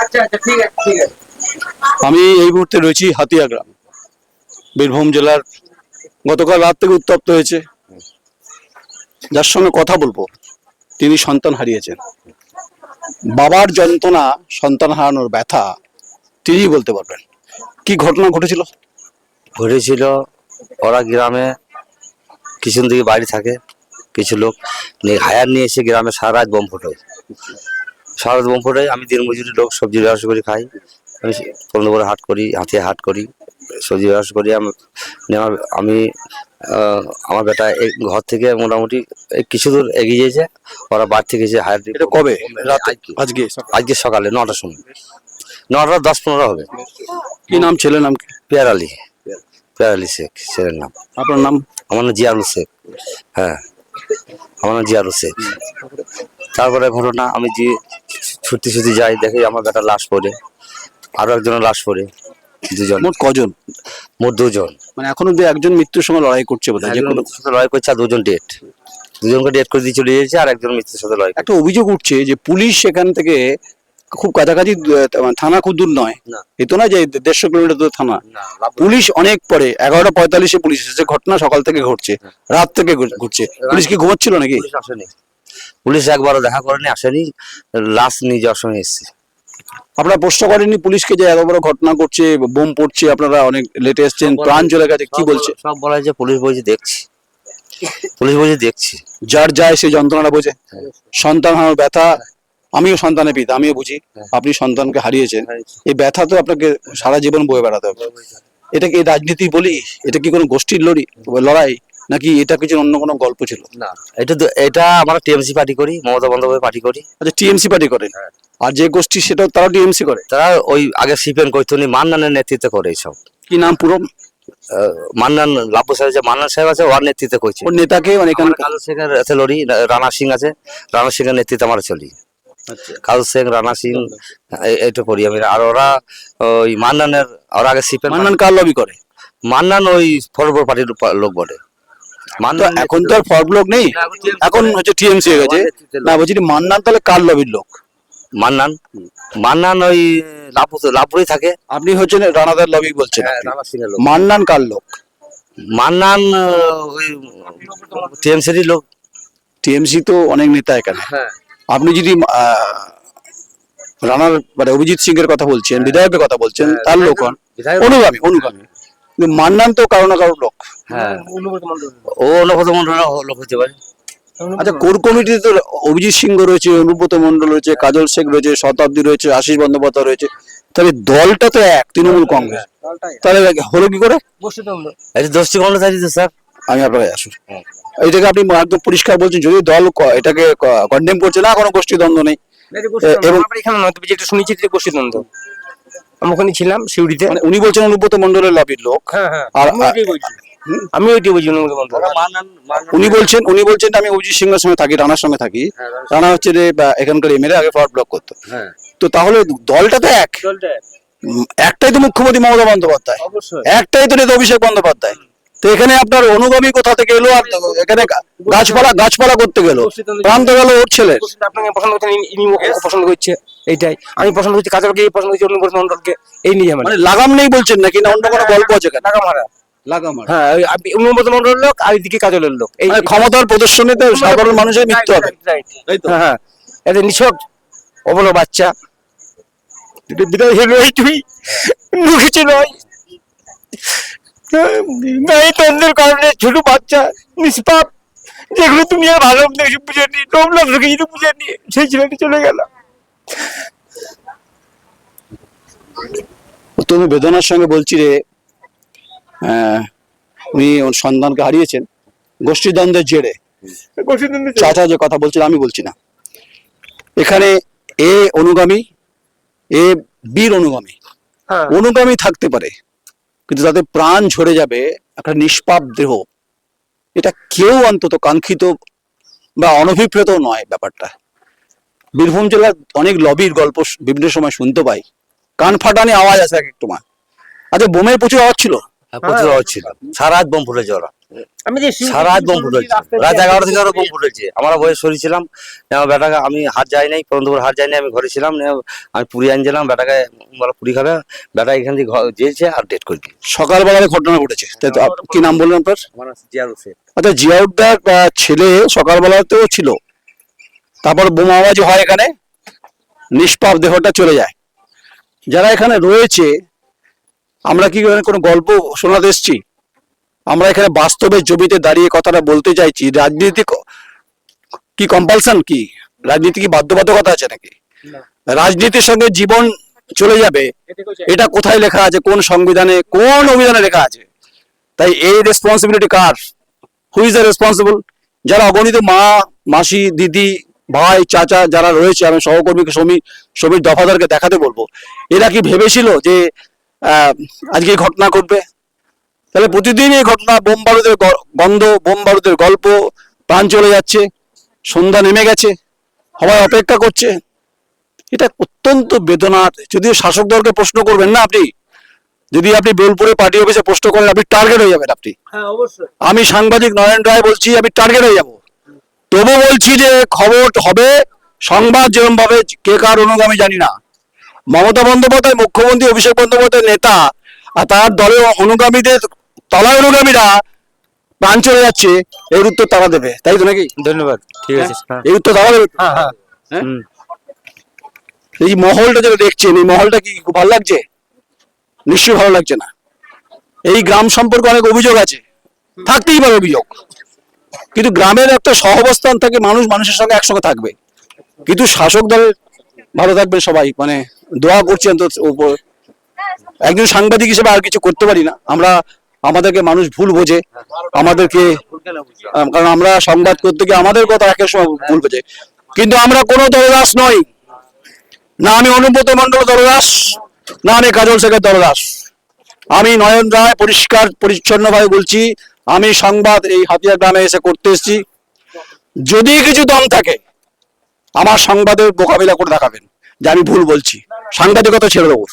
আচ্ছা আচ্ছা ঠিক আছে ঠিক আছে। আমি এই মুহূর্তে রয়েছি হাতিয়া গ্রাম বীরভূম জেলার গতকাল রাত থেকে উত্তপ্ত হয়েছে। যার সঙ্গে কথা বলব তিনি সন্তান হারিয়েছেন। বাবার যন্ত্রণা সন্তান হারানোর ব্যথা তিনি বলতে পারবেন। কি ঘটনা ঘটেছিল? ঘটেছিল ওরা গ্রামে কিছুদিন থেকে বাড়ি থাকে। কিছু লোক নিয়ে হায়ার নিয়ে এসে গ্রামে সারা রাত বোম ফোটায় সারা রাত বোম ফোটায় আমি দিন মজুরি লোক সবজি ব্যবসা করে খাই। আমি পনেরো করে হাট করি হাতে হাট করি সবজি ব্যবসা করি। আমি নিয়ে আমার আমি আমার বেটা এই ঘর থেকে মোটামুটি কিছু দূর এগিয়ে গিয়েছে ওরা বাড়ি থেকে এসে হায়ার এটা কবে? রাতে আজকে। আজকে সকালে নটার সময়। নটা দশ পনেরো হবে। কি নাম ছেলের নাম পেয়ার আলী। পেয়ার আলী শেখ ছেলের নাম। আপনার নাম? আমার নাম জিয়ারুল শেখ। হ্যাঁ। আমার নাম জিয়ারুল শেখ তারপরে ঘটনা আমি যে ছুটি ছুটি যাই দেখি আমার বেটা লাশ পড়ে আরও একজনের লাশ পড়ে দুজন মোট কজন? মোট দুজন। মানে এখনও দু একজন মৃত্যুর সময় লড়াই করছে বোধ হয় লড়াই করছে আর দুজন ডেট দুজনকে ডেট করে দিয়ে চলে যাচ্ছে আর একজন মৃত্যুর সাথে লড়াই একটা অভিযোগ উঠছে যে পুলিশ সেখান থেকে খুব কাছাকাছি মানে থানা খুব দূর নয়। এ তো না যে দেড়শো কিলোমিটার দূর থানা? পুলিশ অনেক পরে এগারোটা পঁয়তাল্লিশে পুলিশ এসেছে ঘটনা সকাল থেকে ঘটছে রাত থেকে ঘু- ঘুরছে পুলিশ কি ঘুমাচ্ছিল নাকি? পুলিশ একবারও দেখা করেনি আসেনি লাশ নিয়ে যাওয়ার সময় এসছে। আপনারা প্রশ্ন করেননি পুলিশকে যে এত বড় ঘটনা করছে বোম পড়ছে আপনারা অনেক লেটে এসছেন প্রাণ চলে গেছে কি বলছে? সব বলা যে পুলিশ বলছে দেখছি। পুলিশ বলছে দেখছি। যার যায় সেই যন্ত্রণাটা বোঝে। সন্তান হারানোর ব্যথা আমিও সন্তানের পিতা আমিও বুঝি। আপনি সন্তানকে হারিয়েছেন। এই ব্যথা তো আপনাকে সারা জীবন বয়ে বেড়াতে হবে। এটা কি রাজনীতি বলি? এটা কি কোনো গোষ্ঠীর লড়ি? লড়াই? নাকি এটা কিছু অন্য কোনো গল্প ছিল? না এটা তো এটা আমরা টিএমসি পার্টি করি মমতা বন্দ্যোপাধ্যায় পার্টি করি। আচ্ছা টিএমসি পার্টি করেন। আর যে গোষ্ঠী সেটা তারা টিএমসি করে? তারা ওই আগে সিপিএম কৈতনি মান্নানের নেতৃত্বে করে এইসব। কি নাম পুরো? মান্নান লাভু সাহেব যে মান্নান সাহেব আছে ওর নেতৃত্বে করছে। ওর নেতাকে মানে এখানে কালু শেখের লড়ি রানা সিং আছে রানা সিং এর নেতৃত্বে আমরা চলি। কালু শেখ রানা সিং এটা করি আমি। আর ওরা ওই মান্নানের ওরা আগে সিপিএম মান্নান কার লবি করে? মান্নান ওই ফরবর পার্টির লোক বলে মান্নান এখন তো আর ফর্ম লোক নেই? এখন হচ্ছে টিএমসি হয়ে গেছে। না বলছি মান্নান তাহলে কার লবির লোক? মান্নান। মান্নান ওই লাভু লাভপুরেই থাকে। আপনি হচ্ছেন রানাদার লবি বলছেন আপনি। রানা সিং এর লোক। মান্নান কার লোক? মান্নান ওই টিএমসির লোক। টিএমসি তো অনেক নেতা এখানে। হ্যাঁ। আপনি যদি রানার মানে অভিজিৎ সিং এর কথা বলছেন বিধায়কের কথা বলছেন তার লোক হন অনুগামী অনুগামী। মান্নান তো কারও না কারও লোক। হ্যাঁ। ও অনুব্রত মন্ডল লোক হতে পারে আচ্ছা কোর কমিটিতে তো অভিজিৎ সিংহ রয়েছে অনুব্রত মন্ডল রয়েছে কাজল শেখ রয়েছে শতাব্দী রয়েছে আশিস বন্দ্যোপাধ্যায় রয়েছে। তাহলে দলটা তো এক তৃণমূল কংগ্রেস। তাহলে হলো কি করে? এটা দোষটি কোন থাকি স্যার? আমি আপনাকে আসুন। এটাকে আপনি একদম পরিষ্কার বলছেন যদি দল এটাকে কন্ডেম করছে না কোনো গোষ্ঠী দ্বন্দ্ব নেই। এবং এখানে নয় তবে যেটা শুনেছি যে গোষ্ঠীদ্বন্দ্ব আমি ওখানে ছিলাম সিউড়িতে। মানে উনি বলছেন অনুব্রত মন্ডলের লবির লোক। হ্যাঁ হ্যাঁ আর- আমি ওইটাই বলছি। উনি বলছেন উনি বলছেন আমি অভিজিৎ সিংহের সঙ্গে থাকি রানার সঙ্গে থাকি। রানা হচ্ছে যে এখানকার এমএলএ আগে ফরওয়ার্ড ব্লক করতো। হ্যাঁ। তো তাহলে দলটা তো এক। একটাই তো মুখ্যমন্ত্রী মমতা বন্দ্যোপাধ্যায়। একটাই তো নেতা অভিষেক বন্দ্যোপাধ্যায়। তো এখানে আপনার অনুগামী কোথা থেকে এলো? আর এখানে গাছপালা গাছপালা করতে গেল। প্রান্ত গেল ওর ছেলে আপনাকে পছন্দ করছেন ইনি- পছন্দ করছে এইটাই। আমি পছন্দ করছি কাজলকে এই পছন্দ করছি অনুব্রত মন্ডলকে এই নিয়ে মানে লাগাম নেই বলছেন নাকি? না অন্য কোনো গল্প আছে লাগাম হ্যাঁ অনুব্রত মন্ডলের লোক আর এদিকে কাজলের লোক। এই মানে ক্ষমতার প্রদর্শনীতে সাধারণ মানুষের মৃত্যু হবে। হ্যাঁ হ্যাঁ। এদের নিছক অবলো বাচ্চা। বিদায় এইটুই নয় নাই তন্দের কারণে ছোট বাচ্চা নিষ্পাপ যেগুলো তুমি আর ভালো দেখে বুঝে নি দেখে যদি বুঝে নি সেই ছেলেটি চলে গেল। তুমি বেদনার সঙ্গে বলছি রে উনি ওর সন্তানকে হারিয়েছেন গোষ্ঠীদ্বন্দ্বের জেরে। চাচা যে কথা বলছিল আমি বলছি না। এখানে এ অনুগামী এ বীর অনুগামী। হ্যাঁ। অনুগামী থাকতে পারে। কিন্তু তাদের প্রাণ ঝরে যাবে একটা নিষ্পাপ দেহ। এটা কেউ অন্তত কাঙ্ক্ষিত বা অনভিপ্রেত নয় ব্যাপারটা। বীরভূম জেলার অনেক লবির গল্প বিভিন্ন সময় শুনতে পাই। কান ফাটানি আওয়াজ আছে এক একটু মা। আচ্ছা বোমের প্রচুর আওয়াজ ছিল। হ্যাঁ, প্রচুর আওয়াজ ছিল। সারা বোম ফুটে ওরা। আমি যে সারা রাত বোম ফুটেছে রাত এগারোটা থেকে আরও বোম ফুটেছে আমরা বয়ে সরি ছিলাম। আমার বেটাকে আমি যাই নাই যাই নাই আমি ঘরে ছিলাম। নিয়ে আমি পুরি আনছিলাম বেটাকে বলা পুরি খাবে। বেটা এখান থেকে ঘর- যেয়েছে আর ডেট সকালবেলায় ঘটনা ঘটেছে। তাই তো কি নাম বললেন আপনার? আমার নাম হোসেন। আচ্ছা জিয়াউদ্দার ছেলে সকালবেলাতেও ছিল। তারপর বোমাবাজি হয় এখানে। নিষ্পাপ দেহটা চলে যায়। যারা এখানে রয়েছে আমরা কি কোনো গল্প শোনাতে এসছি? আমরা এখানে বাস্তবে জমিতে দাঁড়িয়ে কথাটা বলতে চাইছি রাজনীতি ক- কি কম্পালশন কি? রাজনীতি কি বাধ্যবাধকতা আছে নাকি? রাজনীতির সঙ্গে জীবন চলে যাবে এটা কোথায়? লেখা আছে? কোন সংবিধানে কোন অভিধানে লেখা আছে? তাই এই রেসপন্সিবিলিটি কার? হু ইজ দ্য রেসপন্সিবল যারা অগণিত মা মাসি দিদি ভাই চাচা যারা রয়েছে আমি সহকর্মীকে সমী সমীর দফাদারকে দেখাতে বলব। এরা কি ভেবেছিল যে আহ, আজকে ঘটনা ঘটবে? তাহলে প্রতিদিন এই ঘটনা বোম বারুদের গন্ধ বোম বারুদের গল্প প্রাণ চলে যাচ্ছে সন্ধ্যা নেমে গেছে সবাই অপেক্ষা করছে। এটা অত্যন্ত বেদনার যদিও শাসক দলকে প্রশ্ন করবেন না আপনি যদি আপনি বোলপুরে পার্টি অফিসে প্রশ্ন করেন আপনি টার্গেট হয়ে যাবেন আপনি। হ্যাঁ অবশ্যই। আমি সাংবাদিক নয়ন রায় বলছি আমি টার্গেট হয়ে যাব। তবু বলছি যে খবর হবে সংবাদ যেরকম ভাবে কে কার অনুগামী জানি না। মমতা বন্দ্যোপাধ্যায় মুখ্যমন্ত্রী অভিষেক বন্দ্যোপাধ্যায় নেতা আর তার দলের অনুগামীদের তলায় অনুগামীরা প্রাণ চলে যাচ্ছে এর উত্তর তারা দেবে। তাই তো নাকি? ধন্যবাদ ঠিক আছে এই উত্তর তারা দেবে? হ্যাঁ হ্যাঁ। হ্যাঁ? এই মহলটা যেটা দেখছেন এই মহলটা কি ভালো লাগছে? নিশ্চয়ই ভালো লাগছে না। এই গ্রাম সম্পর্কে অনেক অভিযোগ আছে। থাকতেই পারে অভিযোগ। কিন্তু গ্রামের একটা সহবস্থান থাকে মানুষ মানুষের সঙ্গে একসঙ্গে থাকবে। কিন্তু শাসক দলের ভালো থাকবে সবাই মানে দোয়া করছি অন্তত উপর। একজন সাংবাদিক হিসেবে আর কিছু করতে পারি না। আমরা আমাদেরকে মানুষ ভুল বোঝে, আমাদেরকে কারণ আমরা সংবাদ করতে গিয়ে আমাদের কথা একের সময় ভুল বোঝে। কিন্তু আমরা কোনো দলদাস নই। না আমি অনুব্রত মন্ডল দলদাস, না আমি কাজল শেখের দলদাস। আমি নয়ন রায় পরিষ্কার পরিচ্ছন্ন ভাবে বলছি, আমি সংবাদ এই হাতিয়া গ্রামে এসে করতে এসেছি। যদি কিছু দম থাকে, আমার সংবাদের মোকাবিলা করে দেখাবেন, যে আমি ভুল বলছি। সাংবাদিকতা ছেড়ে দেবো।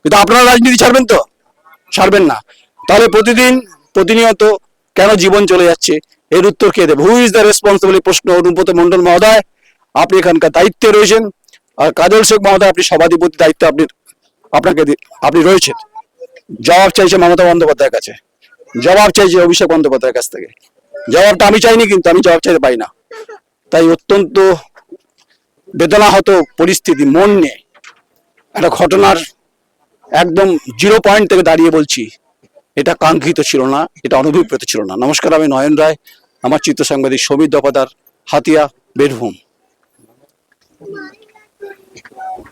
কিন্তু আপনারা রাজনীতি ছাড়বেন তো? ছাড়বেন না। তাহলে প্রতিদিন প্রতিনিয়ত কেন জীবন চলে যাচ্ছে? এর উত্তর কে দেবে? হু ইজ দ্য রেসপন্সিবল প্রশ্ন অনুব্রত মন্ডল মহোদয়, আপনি এখানকার দায়িত্বে রয়েছেন, আর কাজল শেখ মহোদয়, আপনি সভাধিপতি দায়িত্ব আপনি, আপনাকে আপনি রয়েছেন। জবাব চাইছে মমতা বন্দ্যোপাধ্যায়ের কাছে। জবাব চাইছে অভিষেক বন্দ্যোপাধ্যায়ের কাছ থেকে। জবাবটা আমি চাইনি কিন্তু, আমি জবাব চাইতে পাই না। তাই অত্যন্ত বেদনাহত পরিস্থিতি, মন নিয়ে একটা ঘটনার একদম জিরো পয়েন্ট থেকে দাঁড়িয়ে বলছি। এটা কাঙ্ক্ষিত ছিল না, এটা অনভিপ্রেত ছিল না। নমস্কার, আমি নয়ন রায়, আমার চিত্র সাংবাদিক সমীর দফাদার হাতিয়া, বীরভূম।